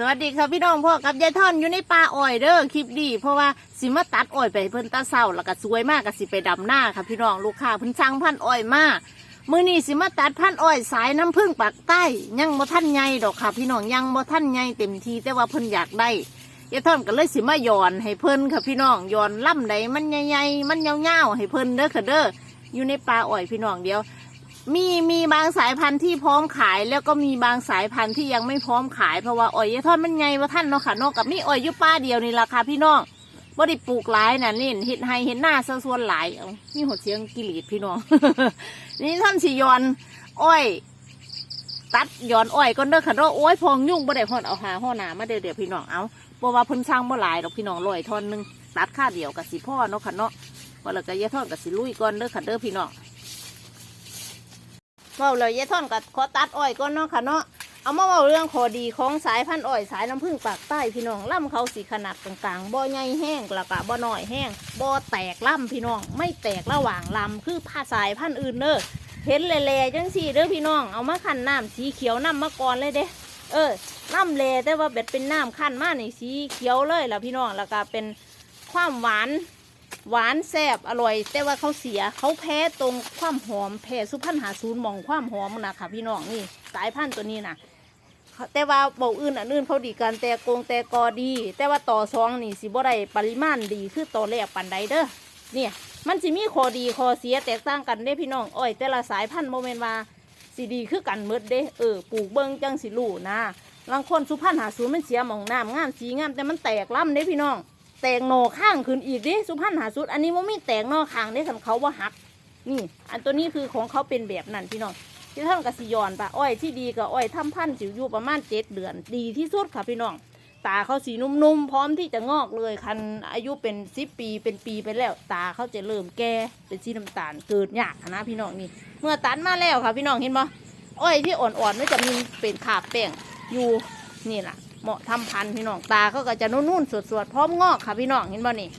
สวัสดีค่ะพี่น้องพ่อกับยายท่อนอยู่ในป่าอ้อยเด้อคลิปดีเพราะว่าสิมาตัดอ้อยไปเพิ่นตาเศร้าแล้วก็สวยมากก็สิไปดำหน้าค่ะพี่น้องลูกค้าเพิ่นสั่งพันอ้อยมามื้อนี้สิมาตัดพันอ้อยสายน้ำผึ้งปากใต้ยังบ่ทันใหญ่ดอกค่ะ พี่น้องยังบ่ทันใหญ่เต็มทีแต่ว่าเพิ่นอยากได้ยายท่อนก็เลยสิมาหย่อนให้เพิ่นค่ะพี่น้องหย่อนล่ำใดมันใหญ่ๆมันยาวๆให้เพิ่นเด้อค่ะเด้ออยู่ในป่าอ้อยพี่น้องเดียว มีมีบางสายพันธุ์ที่พร้อมขายแล้วก็มีบางสายพันธุ์ที่ยังไม่พร้อมขายเพราะว่าอ้อยยายทอดมันไงว่าท่านเนาะค่ะนอกกับมีอ้อยยุป้าเดียวนี่ราคาพี่น้องบ่ได้ปลูกหลายน่ะนี่เห็ดไฮเห็ดหน้าซะส่วนหลายเอานี่หดเสียงกิริดพี่น้อง นี่ท่านสิยอนอ้อย ตัดย้อนอ้อยก็เด้อค่ะเนาะโอ้ยพองยุ่งบ่ได้ฮอดเอาหาห่อหนามาเดี๋ยวเดี๋ยวพี่น้องเอาเพราะว่าเพิ่นช่างบ่หลายดอกพี่น้องลอยทอนหนึงตัดค่าเดียวกับสิพ่อเนาะค่ะเนาะว่าแล้วก็ยายทอดกับสิลุยก่อนเด้อค่ะเด้อพี่น้อง ว้าเลยยายท่อนกับขอตัดอ้อยก่อนเนาะค่ะเนาะเอามาเว้าเรื่องขอดีของสายพันธุ์อ้อยสายน้ำผึ้งปากใต้พี่น้องล่ำเขาสีขนาดกลางๆบ่ใหญ่แห้งกระกะบ่อหน้อยแห้งบ่อแตกล่ำพี่น้อง ไม่แตกระหว่างลำคือผ้าสายพันธุ์อื่นเด้อเห็นแหล่ๆจังสี่เด้อพี่น้องเอามาขันน้ำสีเขียวน้ำมะกรเลยเด้เออน้ำเลแต่ว่าเบ็ดเป็นน้ำขั้นมาในสีเขียวเลยล่ะพี่น้องแล้วก็เป็นความหวาน หวานแซ่บอร่อย แต่ว่าเขาเสียเขาแพ้ตรงความหอมแพ้สุพรรณหาศูนย์มองความหอมนะค่ะพี่น้องนี่สายพันธุ์ตัวนี้นะแต่ว่าเบาอื่นอันอื่นเขาดีกันแต่กงแต่กอดี แต่ว่าต่อซองนี่สิบ่ได้ปริมาณดีคือต่อแรกปันใดเด้อเนี่ยมันสิมีข้อดีข้อเสียแตกต่างกันเด้พี่น้องอ้อย แต่ละสายพันธุ์โมเมนว่าสิดีคือกันเมดเด้เออปลูกเบิ่งจังสิรู้นะบางคนสุพรรณหาศูนย์มันเสียมองน้ำงามสีงามแต่มันแตกล่ำเด้พี่น้อง แตกหนอข้างขึ้นอีกดิสุพรรณหาสุด อันนี้ว่ามีแตกหนอข้างได้คันเขาว่าหัก นี่ อันตัวนี้คือของเขาเป็นแบบนั้นพี่น้องที่ท่านกสิยอนปะอ้อยที่ดีกับอ้อยทำพันธุ์จิ๋วอยู่ประมาณเจ็ดเดือน ดีที่สุดค่ะพี่น้อง ตาเขาสีนุ่มๆพร้อมที่จะงอกเลยคันอายุเป็นสิบปีเป็นปีไปแล้ว ตาเขาจะเริ่มแก่เป็นสีน้ำตาลเกิดยากนะพี่น้องนี่เมื่อตัดมาแล้วค่ะพี่น้องเห็นปะอ้อยที่อ่อนๆไมันจะมีเป็นขาบแป้งอยู่นี่แหละ เหมาะทำพันธุ์พี่น้องตาเขาก็จะนุ่นๆสวดๆพร้อมงอกค่ะพี่น้องเห็นบ่นี่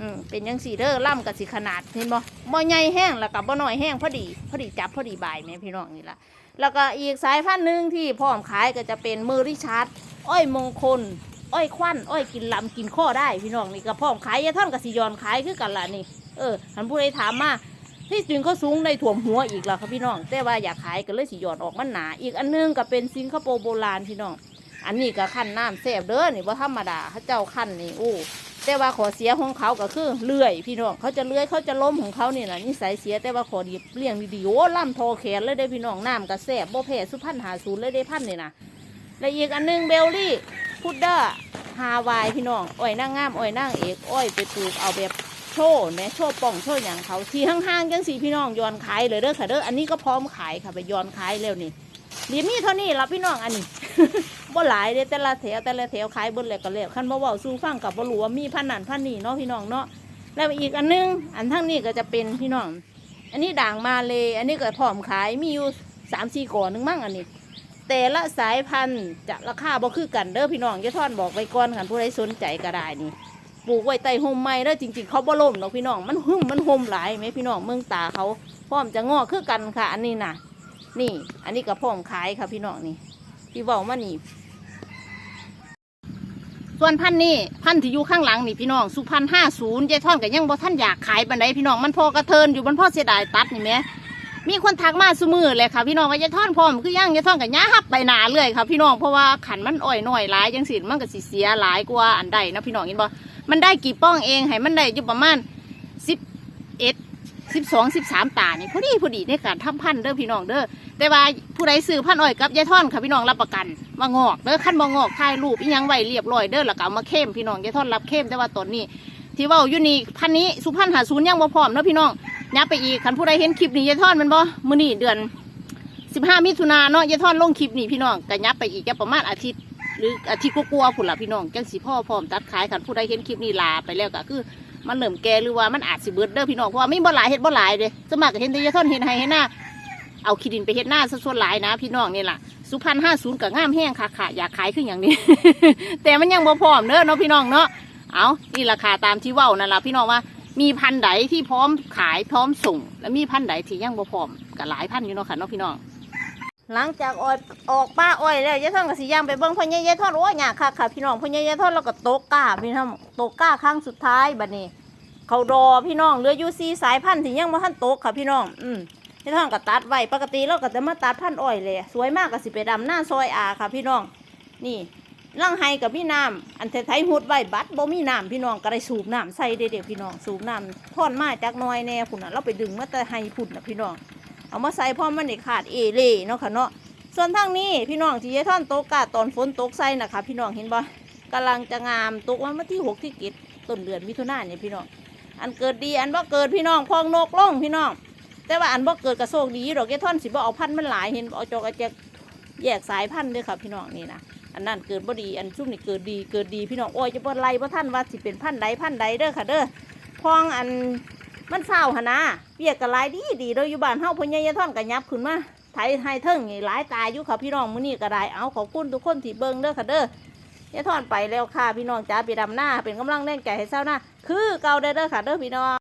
อืมเป็นยังสีเด้อล่ำกับสีขนาดเห็นบ่บ่ใหญ่แห้งแล้วกับบ่น้อยแห้งพอดีพอดีจับพอดีบายแม่พี่น้องนี่ละแล้วก็อีกสายพันธุ์หนึ่งที่พร้อมขายก็จะเป็นเมอริชาร์ดอ้อยมงคล อ้อยควันอ้อยกินลำกินข้อได้พี่น้องนี่ก็พร้อมขายยาท่อนกับสียอนขายคือกันล่ะนี่เออท่านผู้ใดถามมาที่จริงเขาสูงในถ่วมหัวอีกแล้วครับพี่น้อง แต่ว่าอยากขายก็เลยสียอนออกมันหนา อีกอันหนึงก็เป็นสิงคโปร์โบราณพี่น้อง อันนี้ก็ขั้นน้ำแซ่บเด้อนี่ว่าธรรมดาเขาเจ้าขั้นนี่โอ้แต่ว่าขอเสียของเขาก็คือเลื่อย พี่น้องเขาจะเลื่อยเขาจะล้มของเขานี่แหละนิสัยเสียแต่ว่าขอดีเลี้ยงดีๆโอ้ล่ำทอแขนเลยได้พี่น้องน้ำก็แซ่บบ่แพ้สุพรรณหาศูนย์เลยได้พันนี่นะและอีกอันหนึงเบลลี่พุดเดอร์ฮาวายพี่น้องอ้อยนางงามอ้อยนางเอกอ้อยไปปลูกเอาแบบโชว์แม่โชว์ป่องโชว์อย่างเขาที่ห้างๆจังสีพี่น้องย้อนขายเลยเด้อค่ะเด้ออันนี้ก็พร้อมขายค่ะไปย้อนขายแล้วนี่เดี๋ยมีเท่านี้ละพี่น้องอันนี้ บ่หลายเด้แต่ละแถวแต่ละแถวขายเบนแล้วก็แล้วคันบ่เว้าสู่ฟังกับบ่รู้ว่ามีพันนั่นพันนี่เนาะพี่น้องเนาะแล้วอีกอันนึงอันทั้งนี้ก็จะเป็นพี่น้อง อันนี้ด่างมาเลยอันนี้ก็พร้อมขายมีอยู่สามสี่ก่อนหนึงมั่งอันนี้ แต่ละสายพันธุ์จะราคาบ่คือกันเด้อพี่น้องจะท่อนบอกไว้ก่อนคันผู้ใดสนใจก็ได้นี่ปลูกไว้ใต้ห่มไม้เด้อจริง ๆ เขาบ่ล่มหรอกพี่น้องมันหึ่มมันห่มหลายไหมพี่น้องเมืองตาเขาพร้อมจะงอกคือกันค่ะ อันนี้น่ะ นี่ อันนี้ก็พร้อมขายค่ะพี่น้องนี่ ที่เว้ามานี่ ส่วนพันนี่พันที่อยู่ข้างหลังนี่พี่น้อง สุพรรณห้าศูนย์ยายท่อนก็ยังบ่ท่านอยากขายปันใดพี่น้องมันพอกระเทินอยู่มันพอเสียดายตัดนี่แหมมีคนทักมาซุมือเลยค่ะพี่น้องว่ายายท่อนพร้อมคือย่างยายท่อนกับย่าหับไปหนาเลยค่ะพี่น้องเพราะว่าขันมันอ่อยหน่อยหลายจังสิมันก็สิเสียหลายกว่าอันใดนะพี่น้องเห็นบ่มันได้กี่ป้องเองให้มันได้อยู่ประมาณสิบ สิบสองสิบสามตานี่พอดีพอดีในการทำพันธุ์เด้อพี่น้องเด้อแต่ว่าผู้ใดซื้อพันอ้อยกับยายท่อนค่ะพี่น้องรับประกันว่างอกเด้อขั้นบ่งอกถ่ายรูปอีหยังไว้เรียบร้อยเด้อแล้วก็เอามาเข้มพี่น้องยายท่อนรับเข้มแต่ว่าตอนนี้ ที่ว่าอยู่นี่พันนี้สุพรรณหาศูนย์ยังบ่พร้อมเนาะพี่น้องยับไปอีกคันผู้ใดเห็นคลิปนี้ยายท่อนมันบ่มื้อนี้เดือนสิบห้ามิถุนาเนาะยายท่อนลงคลิปนี้พี่น้องก็ยับไปอีกจะประมาณอาทิตย์หรืออาทิตย์กลัวๆพุ่นละพี่น้องจังสิพ่อพร้อมตัดขายคันผู้ใดเห็นคลิปนี้ลาไปแล้วก็คือ มันเริ่มแกหรือว่ามันอาจสิเบิดเด้อพี่น้องเพราะว่าไม่บ่หลายเฮ็ดบ่หลายเด้สมัครเห็นแต่ยายท่อนเห็นให้เห็นหน้าเอาขี้ดินไปเฮ็ดหน้าซะส่วนหลายนะ พี่น้องนี่แหละสุพรรณห้าศูนย์กับงามแห้งค่ะค่ะอยากขายขึ้นอย่างนี้ แต่มันยังบ่พร้อมเด้อเนาะพี่น้องเนาะเอานี่ราคาตามที่ว้านั่นล่ะพี่น้องว่ามีพันธุ์ใดที่พร้อมขายพร้อมส่ง และมีพันธุ์ใดที่ยังบ่พร้อมก็หลายพันธุ์อยู่เนาะค่ะเนาะพี่น้อง หลังจากออยออกป้าอ้อยแล้วยายท่อนก็สิย่างไปเบิ่งพ่อใหญ่ยายท่อนโอ้ยยากค่ะค่ะพี่น้องพ่อใหญ่ยายท่อนแล้วก็โตกก้าพี่น้องโตกก้าครั้งสุดท้ายบัดนี้ เขาดอพี่น้องเหลืออยู่ซีสายพันธุ์ที่ยังบ่ทันโตกค่ะพี่น้อง อืมยายท่อนก็ตัดไว้ปกติเราก็จะมาตัดพันธุ์อ้อยเลยสวยมากก็สิไปดำหน้าซอยอาค่ะ พี่น้อง นี่ล่างไห้กับพี่น้ำอันเทไทยหุดไว้บัดบ่มีน้ำพี่น้องก็ได้สูบน้ำใส่เด็กๆพี่น้องสูบน้ำท่อนมาจากน้อยแน่พุ่นน่ะเราไปดึงมาแต่ไห้พุ่นน่ะพี่น้อง เอามาใส่พร้อมมันได้ขาดเอเล่เนาะค่ะเนาะส่วนทางนี้พี่น้องที่ยายท่อนโตกกาตอนฝนตกใส่นะคะพี่น้องเห็นบ่กำลังจะงามตกวันมาที่หกที่เจ็ดต้นเดือนมิถุนายนเนี่ยพี่น้องอันเกิดดีอันบ่เกิดพี่น้องพองนกล่องพี่น้องแต่ว่าอันบ่เกิดกระโชคดีดอกยายท่อนสิบ่เอาพันธุ์มันหลายเห็นเอาจอกอาแจกแยกสายพันธุ์ด้วยค่ะพี่น้องนี่นะอันนั้นเกิดบ่ดีอันชุ่มนี่เกิดดีเกิดดีพี่น้องโอ้ยจะบ่ไล่บ่ท่านว่าสิเป็นพันธุ์ใดพันธุ์ใดเด้อค่ะเด้อพองอัน มันเศร้าหนะเปียกกะหลายดีดีเด้อยู่บ้านเฮาพ่อใหญ่ยายท่อนกะยับขึ้นมาไทยไทยเทิงนี่หลายตายอยู่ค่ะพี่น้องมื้อนี้ก็ได้เอาขอบคุณทุกคนที่เบิ่งเด้อค่ะเด้อยายทอนไปแล้วค่ะพี่น้องจ้าไปดำหน้าเป็นกำลังแรงใจให้เศร้าหน้าคือเก่าเด้อค่ะเด้อพี่น้อง